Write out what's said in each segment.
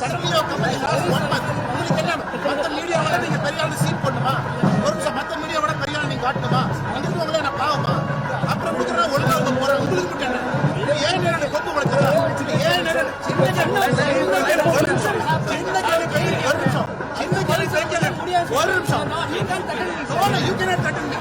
suddenly you're coming in last one உங்களுக்கு என்ன மத்த மீடியாவோட நீங்க பெரிய ஆளு சீட் பண்ணுமா ஒரு நிமிஷம் மத்த மீடியாவோட பெரிய ஆளு நீங்க காட்டுமா வந்துட்டு உங்களை என்ன பாவமா? அப்புறம் கொடுக்குறா ஒழுங்கா அவங்க போறாங்க. உங்களுக்கு மட்டும் என்ன? இது ஏன் நேரம் கொப்பு வளர்த்துறா ஏன் நேரம் சின்ன கேள்வி சின்ன கேள்வி. ஒரு நிமிஷம். சின்ன கேள்வி. ஒரு நிமிஷம். சின்ன கேள்வி ஒரு நிமிஷம். You can you cannot threaten me.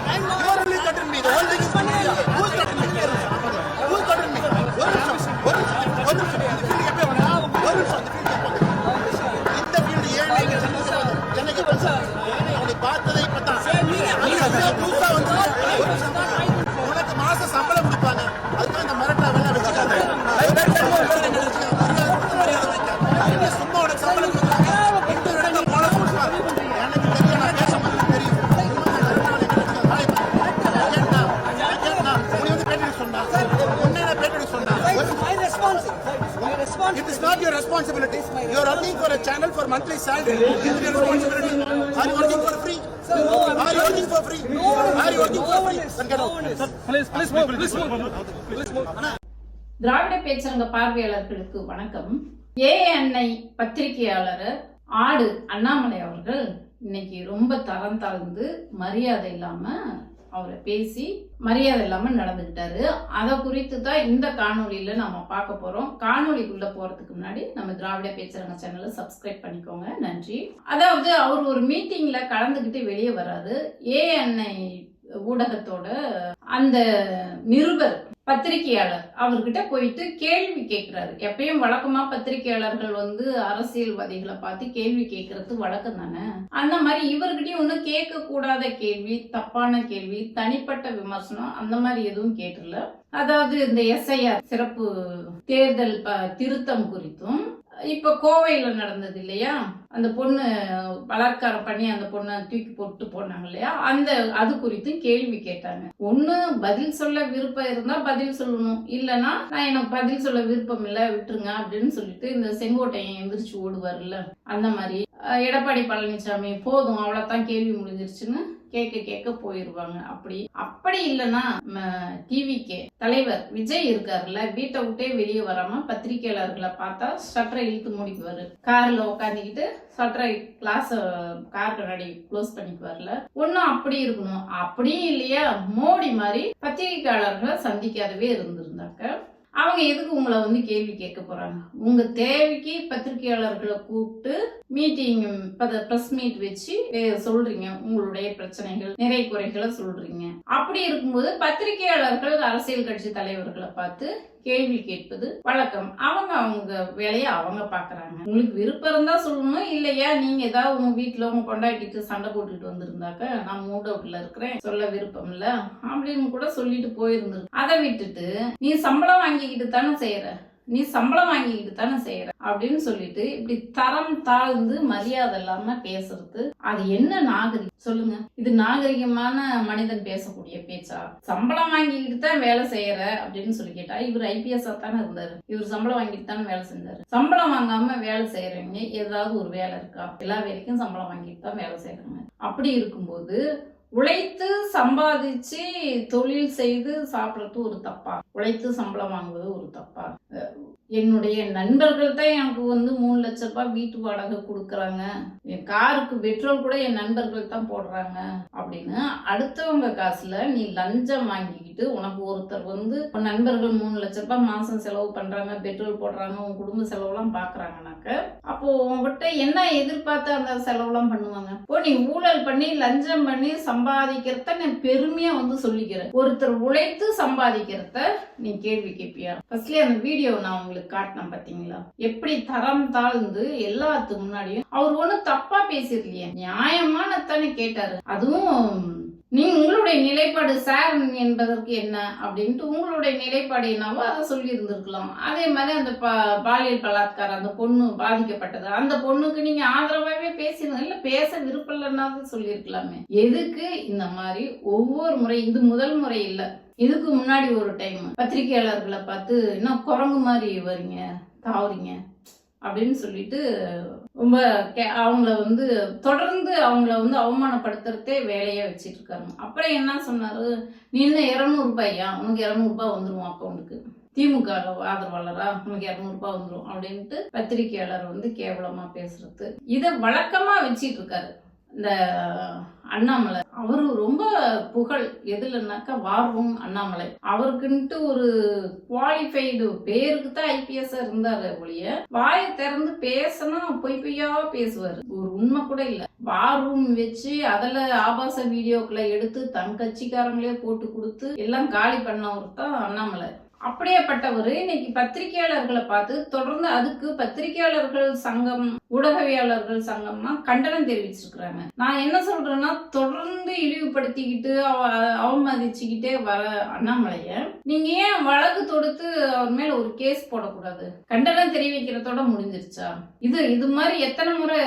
உனக்கு மாசம் சம்பளம் கொடுப்பாங்க அதுக்கு இந்த மிரட்டா வேலை சும்மா உனக்கு சம்பளம் கொடுக்குறாங்க ரெண்டு இடத்துல போன எனக்கு தெரியும் நான் பேசும்போது தெரியும் It is not your responsibility. You are earning for a channel for monthly salary. It is your responsibility. Are you working for free? Are you working for free? Are you working for free? Then get out. திராவிட பேச்சரங்க பார்வையாளர்களுக்கு வணக்கம் ANI பத்திரிகையாளர் ஆடு அண்ணாமலை அவர்கள் இன்னைக்கு ரொம்ப தரம் தாழ்ந்து மரியாதை இல்லாம அவரை பேசி மரியாதை இல்லாம நடந்துகிட்டாரு அதை குறித்து தான் இந்த காணொளியில நம்ம பார்க்க போறோம் காணொளிக்குள்ள போகிறதுக்கு முன்னாடி நம்ம திராவிட பேச்சரங்க சேனலை சப்ஸ்கிரைப் பண்ணிக்கோங்க. நன்றி. அதாவது அவர் ஒரு மீட்டிங்கில் கலந்துக்கிட்டு வெளியே வராது ஏஎன்ஐ ஊடகத்தோட அந்த நிருபர் பத்திரிகையாளர். அவர்கிட்ட போயிட்டு கேள்வி கேட்கிறாரு எப்பயும் வழக்கமா பத்திரிகையாளர்கள் வந்து அரசியல்வாதிகளை பார்த்து கேள்வி கேட்கறது வழக்கம் தானே? அந்த மாதிரி இவர்கிட்டயும் ஒன்றும் கேட்க கூடாத கேள்வி தப்பான கேள்வி தனிப்பட்ட விமர்சனம் அந்த மாதிரி எதுவும் கேட்டுல அதாவது இந்த எஸ்ஐஆர் சிறப்பு தேர்தல் ப- திருத்தம் குறித்தும் இப்போ கோவையில் நடந்தது இல்லையா? அந்த பொண்ணு பலாத்காரம் பண்ணி அந்த பொண்ணை தூக்கி போட்டு போனாங்க இல்லையா? அந்த அது குறித்து கேள்வி கேட்டாங்க. ஒன்று பதில் சொல்ல விருப்பம் இருந்தால் பதில் சொல்லணும். இல்லைன்னா நான் எனக்கு பதில் சொல்ல விருப்பம் இல்லை விட்டுருங்க அப்படின்னு சொல்லிட்டு இந்த செங்கோட்டையன் எந்திரிச்சு ஓடுவார்ல அந்த மாதிரி எடப்பாடி பழனிசாமி போதும் அவ்வளவுதான் கேள்வி முடிஞ்சிருச்சுன்னு கேட்க கேட்க போயிருவாங்க. அப்படி அப்படி இல்லைன்னா டிவிக்கே தலைவர் விஜய் இருக்காருல்ல வீட்டை விட்டே வெளியே வராம பத்திரிகையாளர்களை பார்த்தா ஷட்டரை இழுத்து மூடிக்குவாரு. கார்ல உட்காந்துக்கிட்டு ஷட்டரை கிளாஸ் கார் கண்ணாடி க்ளோஸ் பண்ணிக்குவார்ல ஒன்னும் அப்படி இருக்கணும். அப்படியும் இல்லையா மோடி மாதிரி பத்திரிகையாளர்களை சந்திக்காதவே இருந்திருந்தாக்க அவங்க எதுக்கு உங்களை வந்து கேள்வி கேட்க போறாங்க? உங்க தேவைக்கு பத்திரிகையாளர்களை கூப்பிட்டு மீட்டிங் ப்ரெஸ் மீட் வச்சு சொல்றீங்க. உங்களுடைய பிரச்சனைகள் நிறை குறைகளை சொல்றீங்க. அப்படி இருக்கும்போது பத்திரிகையாளர்கள் அரசியல் கட்சி தலைவர்களை பார்த்து கேள்வி கேட்பது வழக்கம். அவங்க அவங்க வேலையை அவங்க பாக்குறாங்க உங்களுக்கு விருப்பம் இருந்தா சொல்லணும். இல்லையா? நீங்க ஏதாவது உங்க வீட்டுல உங்க கொண்டாடிட்டு சண்டை போட்டுட்டு வந்திருந்தாக்க நான் மூட் அவுட்ல இருக்கிறேன். சொல்ல விருப்பம் இல்ல. அப்படின்னு கூட சொல்லிட்டு போயிருந்தது அதை விட்டுட்டு நீ சம்பளம் வாங்கிக்கிட்டு தானே செய்யற நீ சம்பளம் வாங்கிக்கிட்டு தானே செய்யற அப்படின்னு சொல்லிட்டு இப்படி தரம் தாழ்ந்து மரியாதை இல்லாம பேசுறது. அது என்ன நாகரிகம்? சொல்லுங்க. இது நாகரிகமான மனிதன் பேசக்கூடிய பேச்சா? சம்பளம் வாங்கிக்கிட்டு தான் வேலை செய்யற அப்படின்னு சொல்லி கேட்டா இவர் ஐபிஎஸ் தானே இருந்தாரு. இவர் சம்பளம் வாங்கிட்டு தானே வேலை செஞ்சாரு. சம்பளம் வாங்காம வேலை செய்யறவங்க ஏதாவது ஒரு வேலை இருக்கா? எல்லா வேலைக்கும் சம்பளம் வாங்கிட்டு தான் வேலை செய்யறாங்க அப்படி இருக்கும்போது உழைத்து சம்பாதிச்சு தொழில் செய்து சாப்பிட்றது ஒரு தப்பா? உழைத்து சம்பளம் வாங்குவது ஒரு தப்பா? என்னுடைய நண்பர்கள் தான் எனக்கு வந்து மூணு லட்ச ரூபாய் வீட்டு வாடகை கொடுக்குறாங்க. என் காருக்கு பெட்ரோல் கூட என் நண்பர்கள் தான் போடுறாங்க அப்படின்னு அடுத்தவங்க காசுல நீ லஞ்சம் வாங்கிக்கிட்டு உனக்கு ஒருத்தர் வந்து நண்பர்கள் மூணு லட்ச ரூபாய் மாசம் செலவு பண்றாங்க பெட்ரோல் போடுறாங்க உன் குடும்ப செலவுலாம் பாக்குறாங்கனாக்க அப்போ உங்ககிட்ட என்ன எதிர்பார்த்து அந்த செலவுலாம் பண்ணுவாங்க? ஓ நீ ஊழல் பண்ணி லஞ்சம் பண்ணி சம்பாதிக்கிறத நான் பெருமையா வந்து சொல்லிக்கிறேன். ஒருத்தர் உழைத்து சம்பாதிக்கிறத நீ கேள்வி கேட்பியா ஃபர்ஸ்ட்லயே அந்த வீடியோ நான் உங்களுக்கு காட்டினேன் பாத்தீங்களா? எப்படி தரம் தாழ்ந்து எல்லாத்துக்கு முன்னாடியும் அவர் ஒண்ணும் தப்பா பேசிடலையே. நியாயமானத்தானே கேட்டாரு. அதுவும் நீ உங்களுடைய நிலைப்பாடு சார் என்பதற்கு என்ன அப்படின்ட்டு உங்களுடைய நிலைப்பாடு என்னவோ அதை சொல்லி இருந்திருக்கலாம் அதே மாதிரி அந்த பா- பாலியல் பலாத்காரம் அந்த பொண்ணு பாதிக்கப்பட்டது அந்த பொண்ணுக்கு நீங்க ஆதரவாகவே பேசினது இல்ல பேச விருப்பம் இல்லைன்னாவது சொல்லியிருக்கலாமே. எதுக்கு இந்த மாதிரி ஒவ்வொரு முறை இது முதல் முறை இல்ல. இதுக்கு முன்னாடி ஒரு டைம் பத்திரிகையாளர்களை பார்த்து என்ன குரங்கு மாதிரி வரீங்க தாவுறீங்க? அப்படின்னு சொல்லிட்டு ரொம்ப கே- அவங்கள வந்து தொடர்ந்து அவங்கள வந்து அவமானப்படுத்துறதே வேலையாக வச்சுட்டு இருக்காங்க அப்புறம் என்ன சொன்னார்? நீ என்ன இரநூறுபாயா உனக்கு இரநூறுபா வந்துடும் வந்துரும் அக்கௌண்ட்டுக்கு திமுக ஆதரவாளரா? உனக்கு இரநூறுபா வந்துடும் அப்படின்ட்டு பத்திரிகையாளர் வந்து கேவலமாக பேசுறது. இதை வழக்கமாக வச்சிட்டு இருக்காரு இந்த அண்ணாமலை அவரு ரொம்ப புகழ். எதுலனாக்கா வார்வும் அண்ணாமலை. அவருக்குன்ட்டு ஒரு குவாலிஃபைடு பேருக்கு தான் ஐபிஎஸ் இருந்தாரு ஒழிய வாயை திறந்து பேசினா பொய் பொய்யா பேசுவாரு. ஒரு உண்மை கூட இல்ல. வார்ரூம் வச்சு அதில் ஆபாச வீடியோக்களை எடுத்து தன் கட்சிக்காரங்களே போட்டு கொடுத்து எல்லாம் காலி பண்ணவர் தான் அண்ணாமலை. அப்படியேப்பட்டவர் இன்னைக்கு பத்திரிகையாளர்களை பார்த்து தொடர்ந்து அதுக்கு பத்திரிகையாளர்கள் சங்கம் ஊடகவியாளர்கள் சங்கம்னா கண்டனம் தெரிவிச்சிருக்கிறாங்க. நான் என்ன சொல்றேன்னா தொடர்ந்து இழிவுபடுத்திக்கிட்டு அவமதிச்சுக்கிட்டே வர அண்ணாமலைய நீங்க ஏன் வழக்கு தொடுத்து அவர் மேல ஒரு கேஸ் போடக்கூடாது? கண்டனம் தெரிவிக்கிறதோட முடிஞ்சிருச்சா? இது இது மாதிரி எத்தனை முறை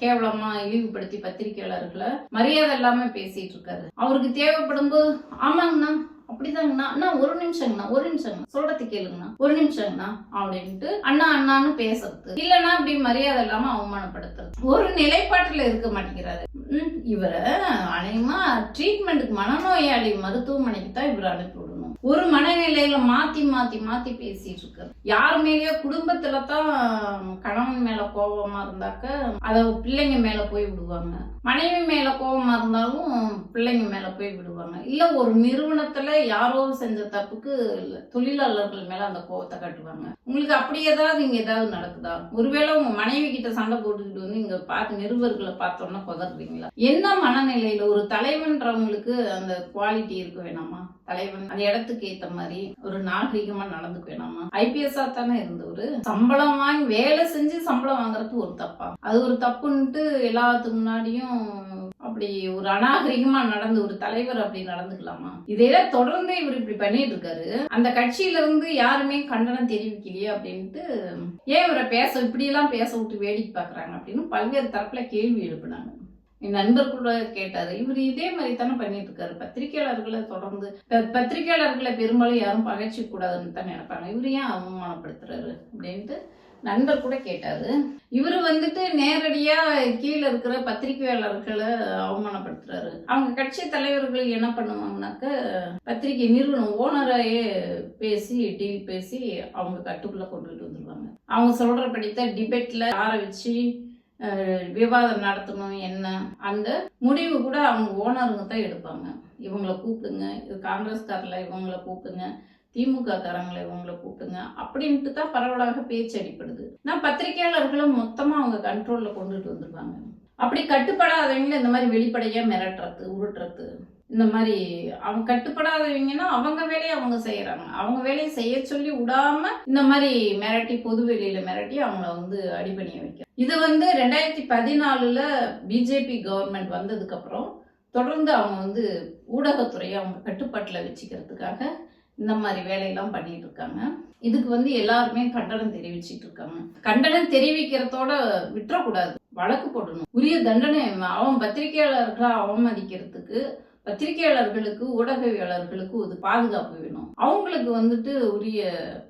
கேவலமா இழிவுபடுத்தி பத்திரிகையாளர்களை மரியாதை இல்லாம பேசிட்டு இருக்காரு. அவருக்கு தேவைப்படும் போது ஆமாங்கண்ணா அப்படிதாங்கண்ணா. அண்ணா ஒரு நிமிஷங்கண்ணா ஒரு நிமிஷங்கண்ணா. சொல்றது கேளுங்கண்ணா. ஒரு நிமிஷங்கண்ணா அப்படின்ட்டு அண்ணா அண்ணான்னு பேசுறது. இல்லைன்னா அப்படி மரியாதை இல்லாம அவமானப்படுத்துறது. ஒரு நிலைப்பாட்டுல இருக்க மாட்டேங்கிறாரு. ம், இவரை அநேகமா ட்ரீட்மெண்ட்டுக்கு மனநோயாளி மருத்துவமனைக்கு தான் இவர் அனுப்பி விடணும். ஒரு மனநிலையில மாத்தி மாத்தி மாத்தி பேசிட்டு இருக்காரு. யார் மேலேயோ குடும்பத்துல தான் கணவன் மேல கோபமா இருந்தாக்க அத பிள்ளைங்க மேல போய் விடுவாங்க. மனைவி மேல கோபமா இருந்தாலும் பிள்ளைங்க மேல போய் விடுவாங்க. இல்ல ஒரு நிறுவனத்துல யாரோ செஞ்ச தப்புக்கு தொழிலாளர்கள் மேல அந்த கோபத்தை காட்டுவாங்க. உங்களுக்கு அப்படி ஏதாவது இங்க ஏதாவது நடக்குதா? ஒருவேளை உங்க மனைவி கிட்ட சண்டை போட்டுக்கிட்டு வந்து இங்க பார்த்து நிருபர்களை பார்த்தோன்னா பதறீங்களா என்ன மனநிலையில ஒரு தலைவன்றவங்களுக்கு அந்த குவாலிட்டி இருக்க வேணாமா? தலைவன் அந்த இடத்துக்கு ஏத்த மாதிரி ஒரு நாகரிகமா நடந்துக்க வேணாமா? ஐபிஎஸ்ஆ தானே இருந்தவரு. சம்பளம் வாங்கி வேலை செஞ்சு சம்பளம் வாங்குறது ஒரு தப்பா? அது ஒரு தப்புன்ட்டு எல்லாத்துக்கு முன்னாடியும் அப்படி ஒரு அநாகரிகமா நடந்து ஒரு தலைவர் அப்படி நடந்துக்கலாமா? இதையெல்லாம் தொடர்ந்து இவர் இப்படி பண்ணிட்டு இருக்காரு அந்த கட்சியில இருந்து யாருமே கண்டனம் தெரிவிக்கலையே அப்படின்ட்டு ஏன் இவரை பேச இப்படி எல்லாம் பேச விட்டு வேடிக்கை பாக்குறாங்க அப்படின்னு பல்வேறு தரப்புல கேள்வி எழுப்புனாங்க. என் நண்பர் கூட கேட்டாரு இவர் இதே மாதிரி தானே பண்ணிட்டு இருக்காரு பத்திரிகையாளர்களை தொடர்ந்து பத்திரிகையாளர்களை பெரும்பாலும் யாரும் பகைச்சிக்க கூடாதுன்னு தான் நினைப்பாங்க. இவர் ஏன் அவமானப்படுத்துறாரு அப்படின்ட்டு நண்பர் கூட கேட்டாரு. இவர் வந்துட்டு நேரடியா கீழே இருக்கிற பத்திரிகையாளர்களை அவமானப்படுத்துறாரு. அவங்க கட்சி தலைவர்கள் என்ன பண்ணுவாங்கனாக்க பத்திரிகை நிறுவனம் ஓனராயே பேசி டீல் பேசி அவங்க கட்டுக்குள்ள கொண்டுட்டு வந்துருவாங்க. அவங்க சொல்றபடித்தான் டிபேட்ல ஆர விவாதம் நடத்தணும் என்ன அந்த முடிவு கூட அவங்க ஓனருங்க தான் எடுப்பாங்க. இவங்களை கூப்பிடுங்க இது காங்கிரஸ்காரில் இவங்களை கூப்பிடுங்க திமுக காரங்களை இவங்களை கூப்பிடுங்க அப்படின்ட்டு தான் பரவலாக பேச்சு அடிப்படுது நான் பத்திரிகையாளர்களும் மொத்தமா அவங்க கண்ட்ரோல்ல கொண்டுட்டு வந்துருவாங்க. அப்படி கட்டுப்படாதவங்களை இந்த மாதிரி வெளிப்படையா மிரட்டுறது உருட்டுறது. இந்த மாதிரி அவங்க கட்டுப்படாதவங்கன்னா அவங்க வேலையை அவங்க செய்யறாங்க. அவங்க வேலையை செய்ய சொல்லி விடாம இந்த மாதிரி மிரட்டி பொது வெளியில மிரட்டி அவங்கள வந்து அடிபணிய வைக்க இது வந்து ரெண்டாயிரத்தி பதினாலுல பிஜேபி கவர்மெண்ட் வந்ததுக்கு அப்புறம் தொடர்ந்து அவங்க வந்து ஊடகத்துறையை அவங்க கட்டுப்பாட்டில் வச்சுக்கிறதுக்காக இந்த மாதிரி வேலையெல்லாம் பண்ணிட்டு இருக்காங்க. இதுக்கு வந்து எல்லாருமே கண்டனம் தெரிவிச்சிட்டு இருக்காங்க. கண்டனம் தெரிவிக்கிறதோட விட்டுறக்கூடாது. வழக்கு போடணும். உரிய தண்டனை அவன் பத்திரிகையாளர்களை அவமதிக்கிறதுக்கு பத்திரிகையாளர்களுக்கு ஊடகவியாளர்களுக்கு ஒரு பாதுகாப்பு வேணும். அவங்களுக்கு வந்துட்டு உரிய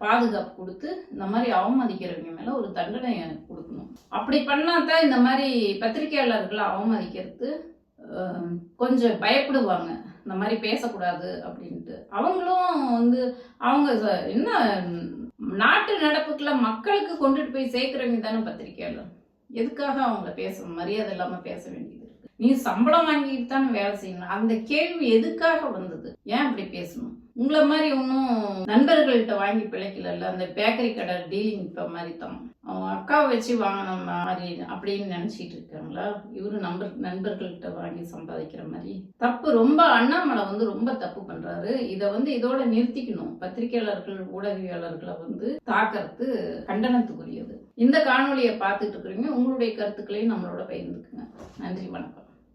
பாதுகாப்பு கொடுத்து இந்த மாதிரி அவமதிக்கிறவங்க மேல ஒரு தண்டனை கொடுக்கணும். அப்படி பண்ணாதான் இந்த மாதிரி பத்திரிகையாளர்களை அவமதிக்கிறது கொஞ்சம் பயப்படுவாங்க. இந்த மாதிரி பேசக்கூடாது அப்படின்ட்டு. அவங்களும் வந்து அவங்க ச- என்ன நாட்டு நடப்புக்குள்ள மக்களுக்கு கொண்டுட்டு போய் சேர்க்குறவங்க தானே பத்திரிக்கையாளர். எதுக்காக அவங்கள பேச மரியாதை இல்லாமல் பேச வேண்டியது நீ சம்பளம் வாங்கிட்டு தானே வேலை செய்யணும். அந்த கேள்வி எதுக்காக வந்தது? ஏன் அப்படி பேசணும்? உங்களை மாதிரி ஒன்றும் நண்பர்கள்ட்ட வாங்கி பிழைக்கல அந்த பேக்கரி கடை டீலிங் இப்போ மாதிரி தான் அவங்க அக்காவை வச்சு வாங்கின மாதிரி அப்படின்னு நினச்சிட்டு இருக்காங்களா? இவரு நம்பர் நண்பர்கள்ட்ட வாங்கி சம்பாதிக்கிற மாதிரி. தப்பு ரொம்ப அண்ணாமலை வந்து ரொம்ப தப்பு பண்ணுறாரு இதை வந்து இதோட நிறுத்திக்கணும். பத்திரிகையாளர்கள் ஊடகவியாளர்களை வந்து தாக்கறது கண்டனத்துக்குரியது. இந்த காணொளியை பார்த்துட்டு இருக்கிறீங்க. உங்களுடைய கருத்துக்களையும் நம்மளோட பகிர்ந்துக்குங்க. நன்றி வணக்கம்.